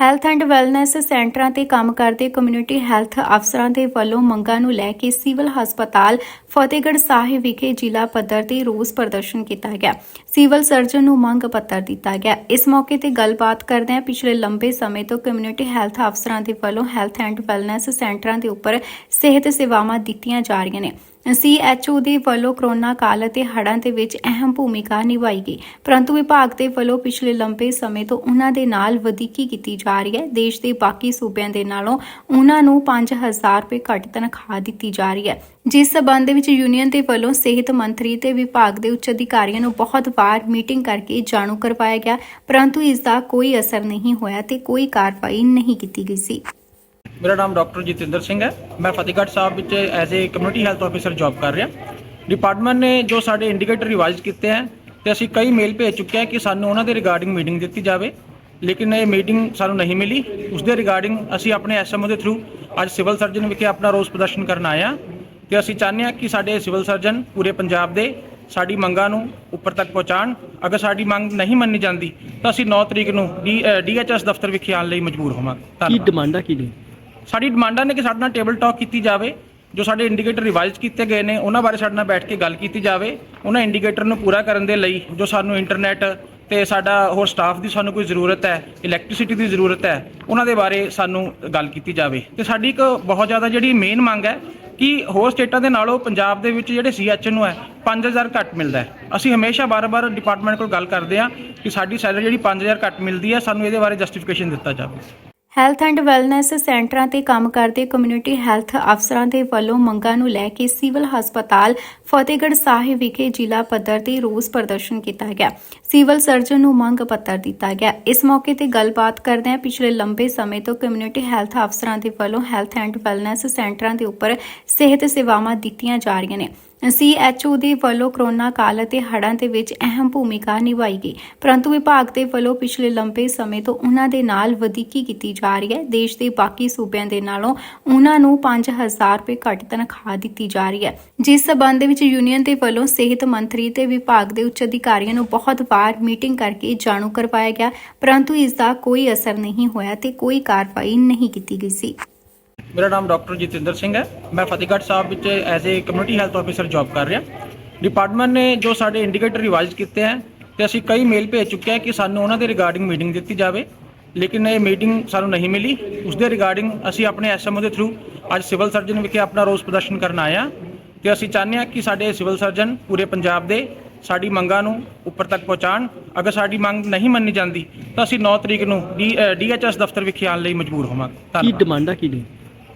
Health and wellness ਸੈਂਟਰਾਂ ਤੇ ਕੰਮ ਕਰਦੇ ਕਮਿਊਨਿਟੀ ਹੈਲਥ ਅਫਸਰਾਂ ਦੇ ਵੱਲੋਂ ਮੰਗਾਂ ਨੂੰ ਲੈ ਕੇ ਸਿਵਲ ਹਸਪਤਾਲ ਫਤਿਹਗੜ੍ਹ ਸਾਹਿਬ ਵਿਖੇ ਜ਼ਿਲ੍ਹਾ ਪੱਧਰ ਤੇ ਰੋਸ ਪ੍ਰਦਰਸ਼ਨ ਕੀਤਾ ਗਿਆ। ਸਿਵਲ ਸਰਜਨ ਨੂੰ ਮੰਗ ਪੱਤਰ ਦਿੱਤਾ ਗਿਆ। ਇਸ ਮੌਕੇ ਤੇ ਗੱਲਬਾਤ ਕਰਦਿਆਂ ਪਿਛਲੇ ਲੰਬੇ ਸਮੇਂ ਤੋਂ ਕਮਿਊਨਿਟੀ ਹੈਲਥ ਅਫਸਰਾਂ ਦੇ ਵੱਲੋਂ ਹੈਲਥ ਐਂਡ ਵੈਲਨੈਸ ਸੈਂਟਰਾਂ ਦੇ ਉੱਪਰ ਸਿਹਤ ਸੇਵਾਵਾਂ ਦਿੱਤੀਆਂ ਜਾ ਰਹੀਆਂ ਨੇ। ਸੀਐਚਓ ਦੇ ਵੱਲੋਂ ਕੋਰੋਨਾ ਕਾਲ ਅਤੇ ਹੜ੍ਹਾਂ ਦੇ ਵਿੱਚ ਅਹਿਮ ਭੂਮਿਕਾ ਨਿਭਾਈ ਗਈ। ਪਰੰਤੂ ਵਿਭਾਗ ਦੇ ਵੱਲੋਂ ਪਿਛਲੇ ਲੰਬੇ ਸਮੇਂ ਤੋਂ ਉਹਨਾਂ ਦੇ ਨਾਲ ਵਧੀਕੀ ਕੀਤੀ ਜਾ ਰਹੀ ਹੈ। ਦੇਸ਼ ਦੇ ਬਾਕੀ ਸੂਬਿਆਂ ਦੇ ਨਾਲੋਂ ਉਹਨਾਂ ਨੂੰ 5000 ਰੁਪਏ ਘੱਟ ਤਨਖਾਹ ਦਿੱਤੀ ਜਾ ਰਹੀ ਹੈ। ਜਿਸ ਸਬੰਧ ਵਿੱਚ ਯੂਨੀਅਨ ਦੇ ਵੱਲੋਂ ਸਿਹਤ ਮੰਤਰੀ ਤੇ ਵਿਭਾਗ ਦੇ ਉੱਚ ਅਧਿਕਾਰੀਆਂ ਨੂੰ ਬਹੁਤ ਵਾਰ ਮੀਟਿੰਗ ਕਰਕੇ ਜਾਣੂ ਕਰਵਾਇਆ ਗਿਆ, ਪਰੰਤੂ ਇਸ ਦਾ ਕੋਈ ਅਸਰ ਨਹੀਂ ਹੋਇਆ ਤੇ ਕੋਈ ਕਾਰਵਾਈ ਨਹੀਂ ਕੀਤੀ ਗਈ ਸੀ। ਮੇਰਾ ਨਾਮ ਡਾਕਟਰ ਜਤਿੰਦਰ ਸਿੰਘ ਹੈ। ਮੈਂ ਫਤਿਹਗੜ੍ਹ ਸਾਹਿਬ ਵਿੱਚ as a community health officer job ਕਰ ਰਿਹਾ। ਡਿਪਾਰਟਮੈਂਟ ਨੇ ਜੋ ਸਾਡੇ ਇੰਡੀਕੇਟਰ ਰਿਵਾਈਜ਼ ਕੀਤੇ ਹੈ ਤੇ ਅਸੀਂ ਕਈ ਮੇਲ ਭੇਜ ਚੁੱਕੇ ਹਾਂ ਕਿ ਸਾਨੂੰ ਉਹਨਾਂ ਦੇ ਰਿਗਾਰਡਿੰਗ ਮੀਟਿੰਗ ਦਿੱਤੀ ਜਾਵੇ। ਲੇਕਿਨ ਇਹ ਮੀਟਿੰਗ ਸਾਨੂੰ ਨਹੀਂ ਮਿਲੀ। ਉਸ ਦੇ ਰਿਗਾਰਡਿੰਗ ਅਸੀਂ ਆਪਣੇ ਐਸਐਮਓ ਦੇ ਥਰੂ ਅੱਜ ਸਿਵਲ ਸਰਜਨ ਵਿਖੇ ਆਪਣਾ ਰੋਸ ਪ੍ਰਦਰਸ਼ਨ ਕਰਨ ਆਏ ਹਾਂ ਤੇ ਅਸੀਂ ਚਾਹੁੰਦੇ ਹਾਂ ਕਿ ਸਾਡੇ ਸਿਵਲ ਸਰਜਨ ਪੂਰੇ ਪੰਜਾਬ ਦੇ ਸਾਡੀ ਮੰਗਾਂ ਨੂੰ ਉੱਪਰ ਤੱਕ ਪਹੁੰਚਾਉਣ। ਅਗਰ ਸਾਡੀ ਮੰਗ ਨਹੀਂ ਮੰਨੀ ਜਾਂਦੀ ਤਾਂ ਅਸੀਂ 9 ਤਰੀਕ ਨੂੰ ਡੀਐਚਐਸ ਦਫ਼ਤਰ ਵਿਖੇ ਆਉਣ ਲਈ ਮਜਬੂਰ ਹੋਵਾਂਗੇ। ਕੀ ਡਿਮਾਂਡਾਂ ਕੀ ਨੇ ਸਾਡੀ ਡਿਮਾਂਡਾਂ ਨੇ ਕਿ ਸਾਡੇ ਨਾਲ ਟੇਬਲ ਟਾਕ ਕੀਤੀ ਜਾਵੇ, ਜੋ ਸਾਡੇ ਇੰਡੀਕੇਟਰ ਰਿਵਾਈਜ਼ ਕੀਤੇ ਗਏ ਨੇ, ਉਹਨਾਂ ਬਾਰੇ ਸਾਡੇ ਨਾਲ ਬੈਠ ਕੇ ਗੱਲ ਕੀਤੀ ਜਾਵੇ, ਉਹਨਾਂ ਇੰਡੀਕੇਟਰ ਨੂੰ ਪੂਰਾ ਕਰਨ ਦੇ ਲਈ ਜੋ ਸਾਨੂੰ ਇੰਟਰਨੈਟ ਤੇ ਸਾਡਾ ਹੋਰ ਸਟਾਫ ਦੀ ਸਾਨੂੰ ਕੋਈ ਜ਼ਰੂਰਤ ਹੈ, ਇਲੈਕਟ੍ਰਿਸਿਟੀ ਦੀ ਜ਼ਰੂਰਤ ਹੈ, ਉਹਨਾਂ ਦੇ ਬਾਰੇ ਸਾਨੂੰ ਗੱਲ ਕੀਤੀ ਜਾਵੇ। ਤੇ ਸਾਡੀ ਇੱਕ ਬਹੁਤ ਜ਼ਿਆਦਾ ਜਿਹੜੀ ਮੇਨ ਮੰਗ ਹੈ ਕਿ ਹੋਰ ਸਟੇਟਾਂ ਦੇ ਨਾਲੋਂ ਪੰਜਾਬ ਦੇ ਵਿੱਚ ਜਿਹੜੇ ਸੀਐਚ ਨੂੰ ਹੈ 5000 ਘੱਟ ਮਿਲਦਾ ਹੈ। ਅਸੀਂ ਹਮੇਸ਼ਾ ਬਾਰ-ਬਾਰ ਡਿਪਾਰਟਮੈਂਟ ਕੋਲ ਗੱਲ ਕਰਦੇ ਹਾਂ ਕਿ ਸਾਡੀ ਸੈਲਰੀ ਜਿਹੜੀ 5000 ਘੱਟ ਮਿਲਦੀ ਹੈ, ਸਾਨੂੰ ਇਹਦੇ ਬਾਰੇ ਜਸਟੀਫਿਕੇਸ਼ਨ ਦਿੱਤਾ ਜਾਵੇ। ਹੈਲਥ ਐਂਡ ਵੈਲਨੈਸ ਸੈਂਟਰਾਂ ਤੇ ਕੰਮ ਕਰਦੇ ਕਮਿਊਨਿਟੀ ਹੈਲਥ ਅਫਸਰਾਂ ਦੇ ਵੱਲੋਂ ਮੰਗਾਂ ਨੂੰ ਲੈ ਕੇ ਸਿਵਲ ਹਸਪਤਾਲ ਫਤਿਹਗੜ੍ਹ ਸਾਹਿਬ ਵਿਖੇ ਜ਼ਿਲ੍ਹਾ ਪੱਧਰ ਤੇ ਰੋਸ ਪ੍ਰਦਰਸ਼ਨ ਕੀਤਾ ਗਿਆ। ਸਿਵਲ ਸਰਜਨ ਨੂੰ ਮੰਗ ਪੱਤਰ ਦਿੱਤਾ ਗਿਆ। ਇਸ ਮੌਕੇ ਤੇ ਗੱਲਬਾਤ ਕਰਦਿਆਂ ਪਿਛਲੇ ਲੰਬੇ ਸਮੇਂ ਤੋਂ ਕਮਿਊਨਿਟੀ ਹੈਲਥ ਅਫਸਰਾਂ ਦੇ ਵੱਲੋਂ ਹੈਲਥ ਐਂਡ ਵੈਲਨੈਸ ਸੈਂਟਰਾਂ ਦੇ ਉੱਪਰ ਸਿਹਤ ਸੇਵਾਵਾਂ ਦਿੱਤੀਆਂ ਜਾ ਰਹੀਆਂ ਨੇ। ਸੀਐਚਓ ਦੇ ਵੱਲੋਂ ਕਰੋਨਾ ਕਾਲ ਅਤੇ ਹੜ੍ਹਾਂ ਦੇ ਵਿੱਚ ਅਹਿਮ ਭੂਮਿਕਾ ਨਿਭਾਈ ਗਈ। ਪਰੰਤੂ ਵਿਭਾਗ ਦੇ ਵੱਲੋਂ ਪਿਛਲੇ ਲੰਬੇ ਸਮੇਂ ਤੋਂ ਉਹਨਾਂ ਦੇ ਨਾਲ ਵਧੀਕੀ ਕੀਤੀ ਜਾ ਰਹੀ ਹੈ। ਦੇਸ਼ ਦੇ ਬਾਕੀ ਸੂਬਿਆਂ ਦੇ ਨਾਲੋਂ ਉਹਨਾਂ ਨੂੰ 5000 ਰੁਪਏ ਘੱਟ ਤਨਖਾਹ ਦਿੱਤੀ ਜਾ ਰਹੀ ਹੈ। ਜਿਸ ਸਬੰਧ ਦੇ ਵਿੱਚ ਯੂਨੀਅਨ ਦੇ ਵੱਲੋਂ ਸਿਹਤ ਮੰਤਰੀ ਤੇ ਵਿਭਾਗ ਦੇ ਉੱਚ ਅਧਿਕਾਰੀਆਂ ਨੂੰ ਬਹੁਤ ਵਾਰ ਮੀਟਿੰਗ ਕਰਕੇ ਜਾਣੂ ਕਰਵਾਇਆ ਗਿਆ, ਪਰੰਤੂ ਇਸ ਦਾ ਕੋਈ ਅਸਰ ਨਹੀਂ ਹੋਇਆ ਤੇ ਕੋਈ ਕਾਰਵਾਈ ਨਹੀਂ ਕੀਤੀ ਗਈ ਸੀ। ਮੇਰਾ ਨਾਮ ਡਾਕਟਰ ਜਤਿੰਦਰ ਸਿੰਘ ਹੈ। ਮੈਂ ਫਤਿਹਗੜ੍ਹ ਸਾਹਿਬ ਵਿੱਚ as a community health officer job ਕਰ ਰਿਹਾ। ਡਿਪਾਰਟਮੈਂਟ ਨੇ ਜੋ ਸਾਡੇ ਇੰਡੀਕੇਟਰ ਰਿਵਾਈਜ਼ ਕੀਤੇ ਹੈ ਤੇ ਅਸੀਂ ਕਈ ਮੇਲ ਭੇਜ ਚੁੱਕੇ ਹਾਂ ਕਿ ਸਾਨੂੰ ਉਹਨਾਂ ਦੇ ਰਿਗਾਰਡਿੰਗ ਮੀਟਿੰਗ ਦਿੱਤੀ ਜਾਵੇ। ਲੇਕਿਨ ਇਹ ਮੀਟਿੰਗ ਸਾਨੂੰ ਨਹੀਂ ਮਿਲੀ। ਉਸ ਦੇ ਰਿਗਾਰਡਿੰਗ ਅਸੀਂ ਆਪਣੇ ਐਸਐਮਓ ਦੇ ਥਰੂ ਅੱਜ ਸਿਵਲ ਸਰਜਨ ਵਿਖੇ ਆਪਣਾ ਰੋਸ ਪ੍ਰਦਰਸ਼ਨ ਕਰਨ ਆਏ ਹਾਂ। ਤੇ ਅਸੀਂ ਚਾਹੁੰਦੇ ਹਾਂ ਕਿ ਸਾਡੇ ਸਿਵਲ ਸਰਜਨ ਪੂਰੇ ਪੰਜਾਬ ਦੇ ਸਾਡੀ ਮੰਗਾਂ ਨੂੰ ਉੱਪਰ ਤੱਕ ਪਹੁੰਚਾਉਣ। ਅਗਰ ਸਾਡੀ ਮੰਗ ਨਹੀਂ ਮੰਨੀ ਜਾਂਦੀ ਤਾਂ ਅਸੀਂ 9 ਤਰੀਕ ਨੂੰ ਡੀਐਚਐਸ ਦਫ਼ਤਰ ਵਿਖੇ ਆਉਣ ਲਈ ਮਜਬੂਰ ਹੋਵਾਂਗੇ। ਕੀ ਧੰਨਵਾਦ ਡਿਮਾਂਡਾਂ ਕੀ ਨੇ?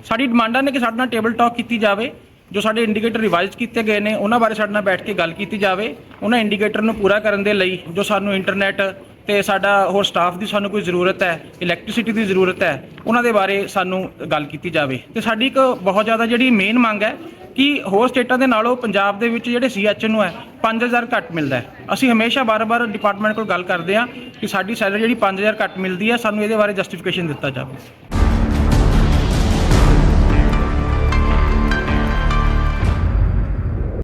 ਸਾਡੀ ਡਿਮਾਂਡਾਂ ਨੇ ਕਿ ਸਾਡੇ ਨਾਲ ਟੇਬਲ ਟਾਕ ਕੀਤੀ ਜਾਵੇ ਜੋ ਸਾਡੇ ਇੰਡੀਕੇਟਰ ਰਿਵਾਈਜ਼ ਕੀਤੇ ਗਏ ਨੇ ਉਹਨਾਂ ਬਾਰੇ ਸਾਡੇ ਨਾਲ ਬੈਠ ਕੇ ਗੱਲ ਕੀਤੀ ਜਾਵੇ। ਉਹਨਾਂ ਇੰਡੀਕੇਟਰ ਨੂੰ ਪੂਰਾ ਕਰਨ ਦੇ ਲਈ ਜੋ ਸਾਨੂੰ ਇੰਟਰਨੈਟ ਤੇ ਸਾਡਾ ਹੋਰ ਸਟਾਫ ਦੀ ਸਾਨੂੰ ਕੋਈ ਜ਼ਰੂਰਤ ਹੈ ਇਲੈਕਟ੍ਰਿਸਿਟੀ ਦੀ ਜ਼ਰੂਰਤ ਹੈ ਉਹਨਾਂ ਦੇ ਬਾਰੇ ਸਾਨੂੰ ਗੱਲ ਕੀਤੀ ਜਾਵੇ। ਤੇ ਸਾਡੀ ਇੱਕ ਬਹੁਤ ਜ਼ਿਆਦਾ ਜਿਹੜੀ ਮੇਨ ਮੰਗ ਹੈ ਕਿ ਹੋਰ ਸਟੇਟਾਂ ਦੇ ਨਾਲੋਂ ਪੰਜਾਬ ਦੇ ਵਿੱਚ ਜਿਹੜੇ ਸੀਐਚ ਨੂੰ ਹੈ 5000 ਘੱਟ ਮਿਲਦਾ ਹੈ। ਅਸੀਂ ਹਮੇਸ਼ਾ ਬਾਰ-ਬਾਰ ਡਿਪਾਰਟਮੈਂਟ ਕੋਲ ਗੱਲ ਕਰਦੇ ਹਾਂ ਕਿ ਸਾਡੀ ਸੈਲਰੀ ਜਿਹੜੀ 5000 ਘੱਟ ਮਿਲਦੀ ਹੈ, ਸਾਨੂੰ ਇਹਦੇ ਬਾਰੇ ਜਸਟੀਫਿਕੇਸ਼ਨ ਦਿੱਤਾ ਜਾਵੇ।